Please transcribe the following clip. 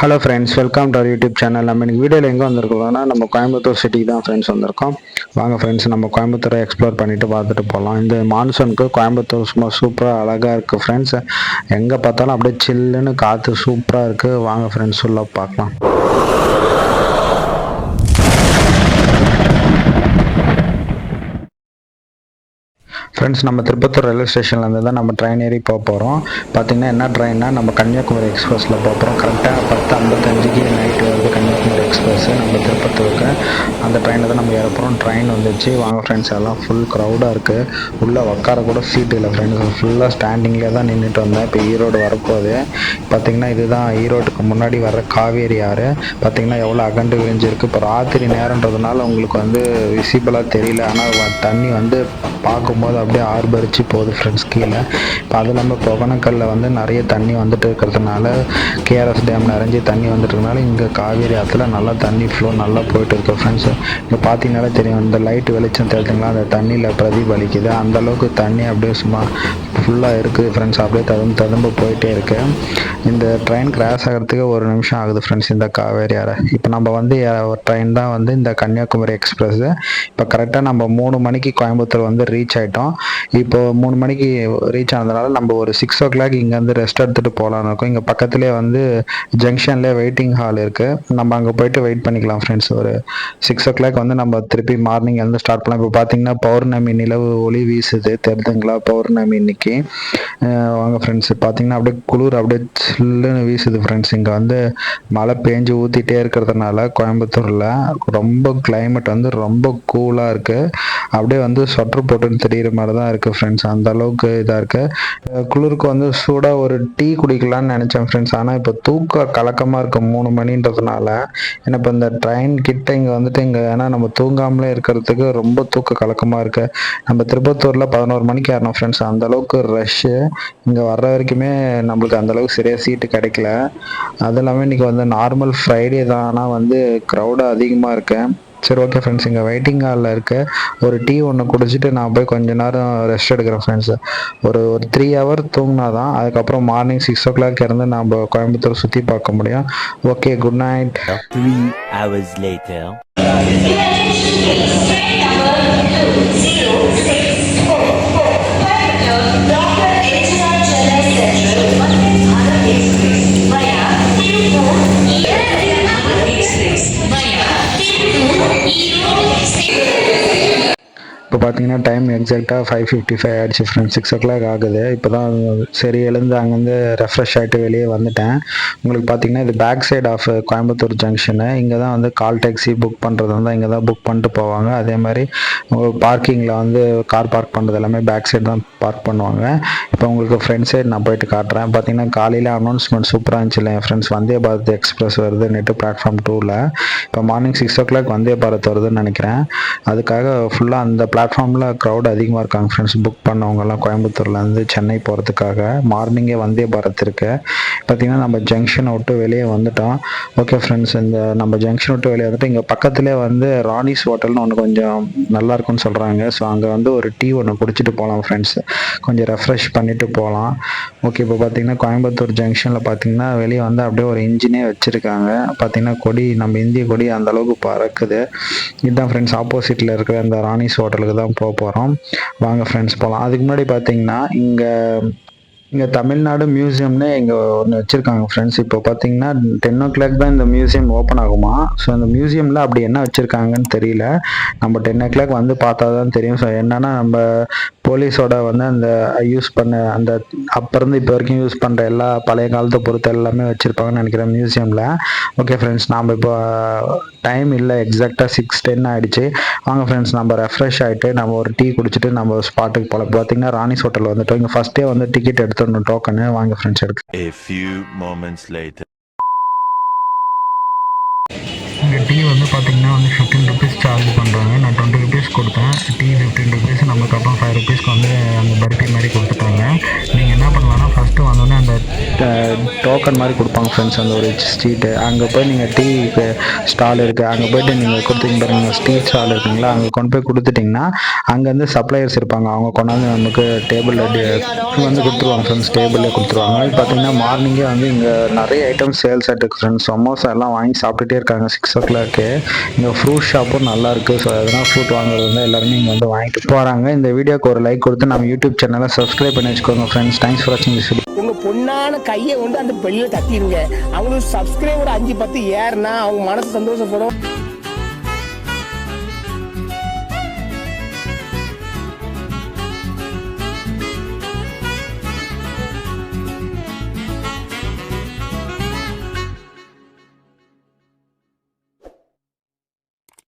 Hello friends welcome to our YouTube channel நம்ம இன்னைக்கு வீடியோவில் எங்கே வந்திருக்கோம்னா நம்ம கோயம்புத்தூர் சிட்டிக்கு தான் ஃப்ரெண்ட்ஸ் வந்திருக்கோம். வாங்க ஃப்ரெண்ட்ஸ் நம்ம கோயம்புத்தூரை எக்ஸ்ப்ளோர் பண்ணிட்டு பார்த்துட்டு போகலாம் இந்த மான்சூனுக்கு கோயம்புத்தூர் சும்மா சூப்பராக அழகாக இருக்குது ஃப்ரெண்ட்ஸ் எங்கே பார்த்தாலும் அப்படியே சில்லுன்னு காற்று சூப்பராக இருக்குது வாங்க ஃப்ரெண்ட்ஸ் உள்ள பார்க்கலாம். ஃப்ரெண்ட்ஸ் நம்ம திருப்பத்தூர் ரயில்வே ஸ்டேஷன்லேருந்து தான் நம்ம ட்ரெயின் ஏறி போக போகிறோம் பார்த்தீங்கன்னா என்ன ட்ரெயின்னா நம்ம கன்னியாகுமரி எக்ஸ்பிரஸில் போக போகிறோம் கரெக்டாக பத்து ஐம்பத்தஞ்சுக்கு நைட்டு வருது கன்னியாகுமரி எக்ஸ்பிரஸ் நம்ம அந்த ட்ரெயினில் தான் நம்ம ஏற போகிறோம் ட்ரெயின் வந்துச்சு. வாங்க ஃப்ரெண்ட்ஸ் எல்லாம் ஃபுல் க்ரௌடாக இருக்குது உள்ளே உட்கார கூட சீட் இல்லை ஃப்ரெண்ட்ஸ் ஃபுல்லாக ஸ்டாண்டிங்லேயே தான் நின்றுட்டு வந்தேன். இப்போ ஈரோடு வரப்போகுது. பார்த்தீங்கன்னா இதுதான் ஈரோட்டுக்கு முன்னாடி வர காவேரி ஆறு. பார்த்தீங்கன்னா எவ்வளோ அகண்டு விரிஞ்சிருக்கு. இப்போ ராத்திரி நேரன்றதுனால உங்களுக்கு வந்து விசிபிளாக தெரியல. ஆனால் தண்ணி வந்து பார்க்கும்போது அப்படியே ஆர்பரித்து போகுது ஃப்ரெண்ட்ஸ் கீழே. இப்போ அது இல்லாமல் பொகனக்கல்ல வந்து நிறைய தண்ணி வந்துட்டு இருக்கிறதுனால கேஆர்எஸ் டேம் நிறைஞ்சி தண்ணி வந்துட்டு இருக்கனால இங்கே காவேரி ஆற்றுல நல்லா தண்ணி ஃப்ளோ நல்லா போயிட்டு இருக்கு ஃப்ரெண்ட்ஸ் இங்கே பார்த்தீங்கனாலே தெரியும் இந்த லைட் வெளிச்சம் தெரியுதுங்களா அந்த தண்ணியில் பிரதிபலிக்குது. அந்த அளவுக்கு தண்ணி அப்படியே சும்மா ஃபுல்லாக இருக்குது ஃப்ரெண்ட்ஸ் அப்படியே ததும் ததும்ப போயிட்டே இருக்கு. இந்த ட்ரெயின் கிராஸ் ஆகிறதுக்கு ஒரு நிமிஷம் ஆகுது ஃப்ரெண்ட்ஸ் இந்த காவேரி ஆறு இப்போ நம்ம வந்து ஒரு ட்ரெயின் தான் வந்து இந்த கன்னியாகுமரி எக்ஸ்பிரஸ் இப்போ கரெக்டாக நம்ம மூணு மணிக்கு கோயம்புத்தூர் வந்து ரீச் ஆகிட்டோம் இப்போ மூணு மணிக்கு ரீச் ஆனதுனால நம்ம ஒரு சிக்ஸ் ஓ கிளாக் இங்கேருந்து ரெஸ்ட் எடுத்துகிட்டு போகலான்னு இருக்கோம். இங்கே பக்கத்துலேயே வந்து ஜங்ஷன்லேயே வெயிட்டிங் ஹால் இருக்குது நம்ம அங்கே போயிட்டு வெயிட் பண்ணிக்கலாம் ஃப்ரெண்ட்ஸ் ஒரு சிக்ஸ் ஓ கிளாக் வந்து நம்ம திருப்பி மார்னிங் வந்து ஸ்டார்ட் பண்ணலாம். இப்போ பார்த்தீங்கன்னா பௌர்ணமி நிலவு ஒளி வீசுது. தெரிதுங்களா? பௌர்ணமி இன்னைக்கு வாங்க ஃப்ரெண்ட்ஸ் பார்த்தீங்கன்னா அப்படியே குளிர் அப்படியே சில்லுன்னு வீசுது ஃப்ரெண்ட்ஸ் இங்கே வந்து மழை பேஞ்சு ஊற்றிட்டே இருக்கிறதுனால கோயம்புத்தூரில் ரொம்ப கிளைமேட் வந்து ரொம்ப கூலாக இருக்குது அப்படியே வந்து ஸ்வெட்டர் போட்டுன்னு தெரியிற மாதிரி தான் இருக்குது ஃப்ரெண்ட்ஸ் அந்த அளவுக்கு இதாக இருக்குது குளிருக்கு வந்து சூடாக ஒரு டீ குடிக்கலாம்னு நினச்சேன் ஃப்ரெண்ட்ஸ் ஆனால் இப்போ தூக்க கலக்கமாக இருக்குது மூணு மணின்றதுனால. ஏன்னா இப்போ இந்த ட்ரெயின் கிட்ட இங்கே வந்துட்டு இங்கே ஏன்னா நம்ம தூங்காமலே இருக்கிறதுக்கு ரொம்ப தூக்க கலக்கமாக இருக்குது நம்ம திருப்பத்தூரில் பதினோரு மணிக்கு ஏறணும் ஃப்ரெண்ட்ஸ் அந்த அளவுக்கு ரஷ்ஷு இங்கே வர்ற வரைக்குமே நம்மளுக்கு அந்த அளவுக்கு சரியாக சீட்டு கிடைக்கல. அது இல்லாமல் இன்றைக்கி வந்து நார்மல் ஃப்ரைடே தான். ஆனால் வந்து க்ரௌடு அதிகமாக இருக்கு. சரி ஓகே ஃப்ரெண்ட்ஸ் இங்கே வெயிட்டிங் ஹாலில் இருக்கு. ஒரு டீ ஒன்று குடிச்சிட்டு நான் போய் கொஞ்ச நேரம் ரெஸ்ட் எடுக்கிறேன் ஃப்ரெண்ட்ஸ் ஒரு ஒரு த்ரீ ஹவர் தூங்கினா தான் அதுக்கப்புறம் மார்னிங் சிக்ஸ் ஓ கிளாக் இருந்து நம்ம கோயம்புத்தூர் சுற்றி பார்க்க முடியும். Okay good night Three hours later. இப்போ பார்த்தீங்கன்னா டைம் எக்ஸாக்டாக ஃபைவ் ஃபிஃப்டி ஃபைவ் ஆயிடுச்சு ஃப்ரெண்ட்ஸ் சிக்ஸ் ஓ கிளாக் ஆகுது. இப்போ தான் சரி எழுந்து அங்கேருந்து ரெஃப்ரெஷ் ஆகிட்டு வெளியே வந்துட்டேன். உங்களுக்கு பார்த்தீங்கன்னா இது back side of Coimbatore junction இங்கே தான் வந்து கால் டாக்ஸி புக் பண்ணுறது வந்து இங்கே தான் புக் பண்ணிட்டு போவாங்க. அதே மாதிரி பார்க்கிங்கில் வந்து கார் பார்க் பண்ணுறது எல்லாமே பேக் சைடு தான் பார்க் பண்ணுவாங்க. இப்போ உங்களுக்கு ஃப்ரண்ட் சைடு நான் போயிட்டு காட்டுறேன். பார்த்தீங்கன்னா காலையில் அனௌன்ஸ்மெண்ட் சூப்பராக இருந்துச்சு இல்லை என் ஃப்ரெண்ட்ஸ் வந்தே பாரத் எக்ஸ்பிரஸ் வருது நெட்டு பிளாட்ஃபார்ம் டூவில் இப்போ morning six o'clock Vande Bharat வருதுன்னு நினைக்கிறேன். அதுக்காக ஃபுல்லாக அந்த பிளாட்ஃபார்மில் க்ரௌட் அதிகமாக இருக்காங்க ஃப்ரெண்ட்ஸ் புக் பண்ணவங்கலாம் கோயம்புத்தூர்லேருந்து சென்னை போகிறதுக்காக மார்னிங்கே வந்தே பாரத் இருக்கு. பார்த்தீங்கன்னா நம்ம ஜங்ஷனை விட்டு வெளியே வந்துட்டோம். ஓகே ஃப்ரெண்ட்ஸ் இந்த நம்ம ஜங்ஷன் விட்டு வெளியே வந்துட்டு இங்கே பக்கத்துலேயே வந்து ராணிஸ் ஹோட்டல்னு ஒன்று கொஞ்சம் நல்லா இருக்கும்னு சொல்கிறாங்க ஸோ அங்கே வந்து ஒரு டீ ஒன்று குடிச்சிட்டு போகலாம் ஃப்ரெண்ட்ஸ் கொஞ்சம் ரெஃப்ரெஷ் பண்ணிட்டு போகலாம் ஓகே இப்போ பார்த்தீங்கன்னா கோயம்புத்தூர் ஜங்ஷனில் பார்த்தீங்கன்னா வெளியே வந்து அப்படியே ஒரு இன்ஜினே வச்சுருக்காங்க. பார்த்தீங்கன்னா கொடி நம்ம இந்திய கொடி அந்த அளவுக்கு பறக்குது. இதுதான் ஃப்ரெண்ட்ஸ் ஆப்போசிட்டில் இருக்கிற அந்த ராணிஸ் ஹோட்டலுக்கு தான் போக போகிறோம் வாங்க ஃப்ரெண்ட்ஸ் போகலாம் அதுக்கு முன்னாடி பார்த்தீங்கன்னா இங்கே இங்கே தமிழ்நாடு மியூசியம்னு இங்கே ஒன்று வச்சுருக்காங்க ஃப்ரெண்ட்ஸ் இப்போ பார்த்தீங்கன்னா டென் ஓ கிளாக் தான் இந்த மியூசியம் ஓப்பன் ஆகுமா? ஸோ அந்த மியூசியமில் அப்படி என்ன வச்சுருக்காங்கன்னு தெரியல. நம்ம டென் ஓ கிளாக் வந்து பார்த்தா தான் தெரியும். ஸோ என்னன்னா நம்ம போலீஸோட வந்து அந்த யூஸ் பண்ண அந்த அப்போ இருந்து இப்போ வரைக்கும் யூஸ் பண்ணுற எல்லா பழைய காலத்தை பொறுத்த எல்லாமே வச்சுருப்பாங்கன்னு நினைக்கிறேன் மியூசியமில் ஓகே ஃப்ரெண்ட்ஸ் நாம் இப்போ டைம் இல்லை எக்ஸாக்டாக சிக்ஸ் டென் ஆகிடுச்சு வாங்க ஃப்ரெண்ட்ஸ் நம்ம ரெஃப்ரெஷ் ஆகிட்டு நம்ம ஒரு டீ குடிச்சிட்டு நம்ம ஸ்பாட்டுக்கு போகலாம் பார்த்தீங்கன்னா ராணிஸ் ஹோட்டல் வந்துட்டோம். இங்கே ஃபஸ்ட்டே வந்து டிக்கெட் எடுத்துடணும் டோக்கனு வாங்க ஃப்ரெண்ட்ஸ் எடுக்க டீ வந்து பார்த்தீங்கன்னா வந்து ஃபிஃப்டீன் ருபீஸ் சார்ஜ் பண்ணுறாங்க நான் டுவெண்ட்டி ருபீஸ் கொடுத்தேன். டீ ஃபிஃப்டீன் ருபீஸ் நமக்கு அப்புறம் ஃபைவ் ருபீஸ்க்கு வந்து அந்த பர்ஃபி மாதிரி கொடுத்துட்டாங்க. நீங்கள் என்ன பண்ண டோக்கன் மாதிரி கொடுப்பாங்க ஃப்ரெண்ட்ஸ் அந்த ஒரு ஸ்ட்ரீட்டு அங்கே போய் நீங்கள் டீ ஸ்டால் இருக்குது அங்கே போயிட்டு நீங்கள் கொடுத்தீங்க பாருங்க ஸ்ட்ரீட் ஸ்டால் இருக்குங்களா? அங்கே கொண்டு போய் கொடுத்துட்டிங்கன்னா அங்கேருந்து சப்ளையர்ஸ் இருப்பாங்க. அவங்க கொண்டாந்து நமக்கு டேபிளில் வந்து கொடுத்துருவாங்க ஃப்ரெண்ட்ஸ் டேபிளில் கொடுத்துருவாங்க. பார்த்தீங்கன்னா மார்னிங்கே வந்து இங்கே நிறைய ஐட்டம்ஸ் சேல்ஸ் ஆகிட்டு ஃப்ரெண்ட்ஸ் சமோசா எல்லாம் வாங்கி சாப்பிட்டுட்டே இருக்காங்க. சிக்ஸ் ஓ கிளாக்கு இங்கே ஃப்ரூட் ஷாப்பும் நல்லா இருக்குது ஸோ எதனா ஃப்ரூட் வாங்குறது வந்து எல்லாருமே இங்கே வந்து வாங்கிட்டு போகிறாங்க இந்த வீடியோக்கு ஒரு லைக் கொடுத்து நம்ம யூடியூப் சேனலை சப்ஸ்கிரைப் பண்ணி வச்சுக்கோங்க ஃப்ரெண்ட்ஸ் தேங்க்ஸ் ஃபார் வாட்சிங் திஸ் பொண்ணான கையை கொண்டு அந்த பெல்லில தட்டிடுங்க அவங்களுக்கு சப்ஸ்கிரைபர் அஞ்சு பத்து ஏறுனா அவங்க மனசு சந்தோஷப்படும்.